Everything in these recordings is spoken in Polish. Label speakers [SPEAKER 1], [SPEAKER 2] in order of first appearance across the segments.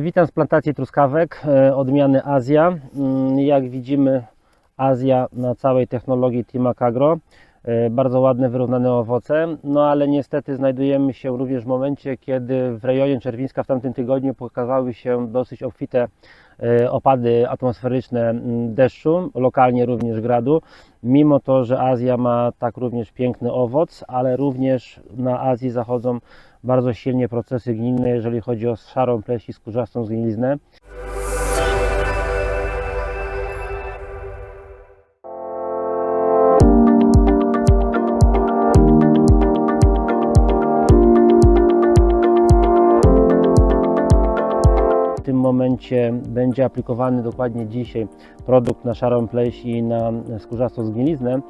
[SPEAKER 1] Witam z plantacji truskawek e, odmiany Azja. Mm, Jak widzimy Azja na całej technologii Timac Agro. E, Bardzo ładne, wyrównane owoce, no ale niestety znajdujemy się również w momencie, kiedy w rejonie Czerwińska w tamtym tygodniu pokazały się dosyć obfite e, opady atmosferyczne mm, deszczu, lokalnie również gradu. Mimo to, że Azja ma tak również piękny owoc, ale również na Azji zachodzą bardzo silnie procesy gnilne, jeżeli chodzi o szarą pleść i skórzastą zgniliznę. Będzie aplikowany dokładnie dzisiaj produkt na szarą pleść i na skórzastą zgniliznę, e,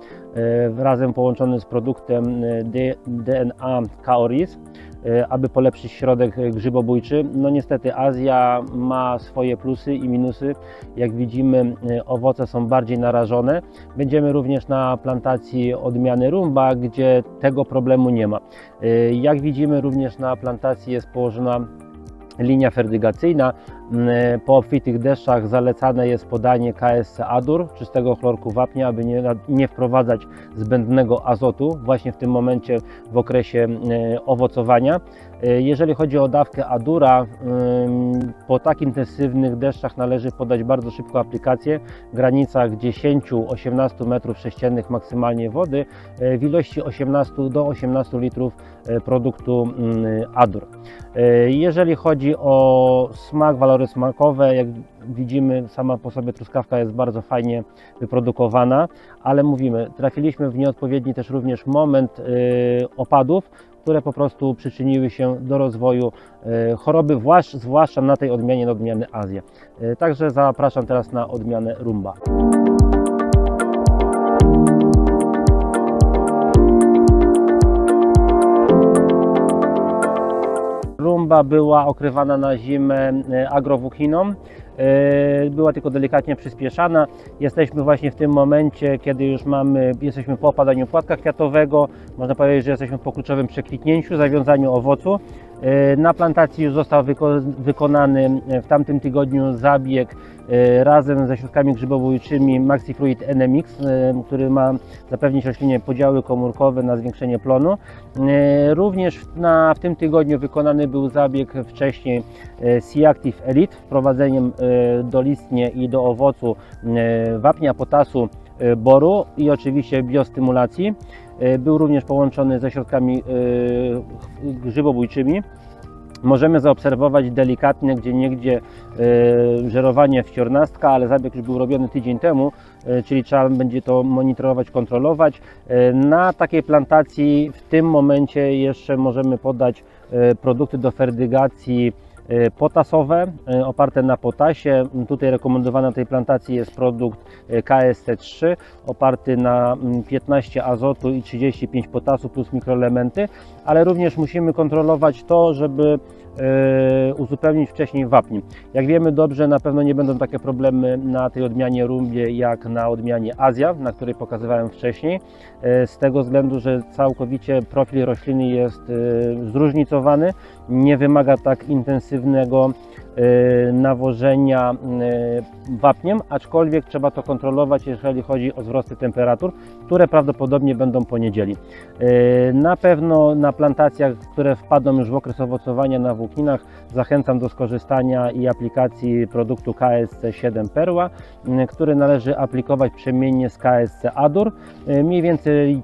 [SPEAKER 1] razem połączony z produktem e, DNA Kaoris, e, aby polepszyć środek grzybobójczy. No niestety Azja ma swoje plusy i minusy. Jak widzimy owoce są bardziej narażone. Będziemy również na plantacji odmiany Rumba, gdzie tego problemu nie ma. Jak widzimy również na plantacji jest położona linia ferdygacyjna. Mm, Po obfitych deszczach zalecane jest podanie KSC Adur, czystego chlorku wapnia, aby nie, nie wprowadzać zbędnego azotu właśnie w tym momencie w okresie mm, owocowania. E, Jeżeli chodzi o dawkę Adura, ym, po tak intensywnych deszczach należy podać bardzo szybko aplikację w granicach 10-18 metrów sześciennych maksymalnie wody e, w ilości 18 do 18 litrów e, produktu mm, Adur. E, Jeżeli chodzi o smak, walory smakowe, jak widzimy, sama po sobie truskawka jest bardzo fajnie wyprodukowana, ale mówimy, trafiliśmy w nieodpowiedni też również moment e, opadów, które po prostu przyczyniły się do rozwoju e, choroby, zwłasz- zwłaszcza na tej odmianie, na odmiany Azja. E, Także zapraszam teraz na odmianę Rumba. Była okrywana na zimę e, agrowuchiną. E, Była tylko delikatnie przyspieszana. Jesteśmy właśnie w tym momencie, kiedy już mamy, jesteśmy po opadaniu płatka kwiatowego. Można powiedzieć, że jesteśmy po kluczowym przekwitnięciu, zawiązaniu owocu. E, Na plantacji już został wyko- wykonany w tamtym tygodniu zabieg e, razem ze środkami grzybobójczymi MaxiFluid NMX, e, który ma zapewnić roślinie podziały komórkowe na zwiększenie plonu. E, Również na, w tym tygodniu wykonany był zabieg wcześniej e, C-Active Elite, wprowadzeniem e, dolistnie i do owocu e, wapnia, potasu, e, boru i oczywiście biostymulacji. E, Był również połączony ze środkami e, grzybobójczymi. Możemy zaobserwować delikatne, gdzie niegdzie żerowanie wciornastka, ale zabieg już był robiony tydzień temu, czyli trzeba będzie to monitorować, kontrolować. Na takiej plantacji w tym momencie jeszcze możemy podać produkty do ferdygacji potasowe e, oparte na potasie. Tutaj rekomendowany na tej plantacji jest produkt e, KSC3 oparty na mm, 15 azotu i 35 potasu plus mikroelementy, ale również musimy kontrolować to, żeby uzupełnić wcześniej wapni. Jak wiemy dobrze, na pewno nie będą takie problemy na tej odmianie rumbie jak na odmianie Azja, na której pokazywałem wcześniej, z tego względu, że całkowicie profil rośliny jest zróżnicowany, nie wymaga tak intensywnego e, nawożenia e, wapniem, aczkolwiek trzeba to kontrolować, jeżeli chodzi o wzrosty temperatur, które prawdopodobnie będą po niedzieli. E, Na pewno na plantacjach, które wpadną już w okres owocowania na włókninach, zachęcam do skorzystania i aplikacji produktu KSC7 Perła, który należy aplikować przemiennie z KSC Adur, mniej więcej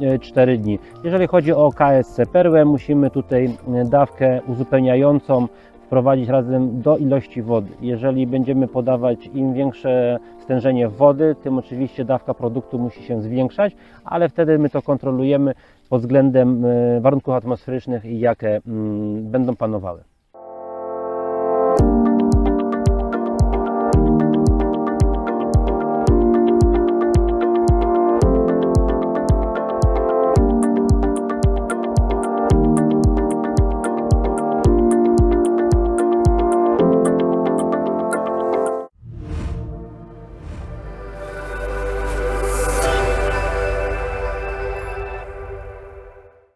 [SPEAKER 1] 3-4 dni. Jeżeli chodzi o KSC Perłę, musimy tutaj dawkę uzupełniającą wprowadzić razem do ilości wody. Jeżeli będziemy podawać im większe stężenie wody, tym oczywiście dawka produktu musi się zwiększać, ale wtedy my to kontrolujemy pod względem e, warunków atmosferycznych i jakie mm, będą panowały.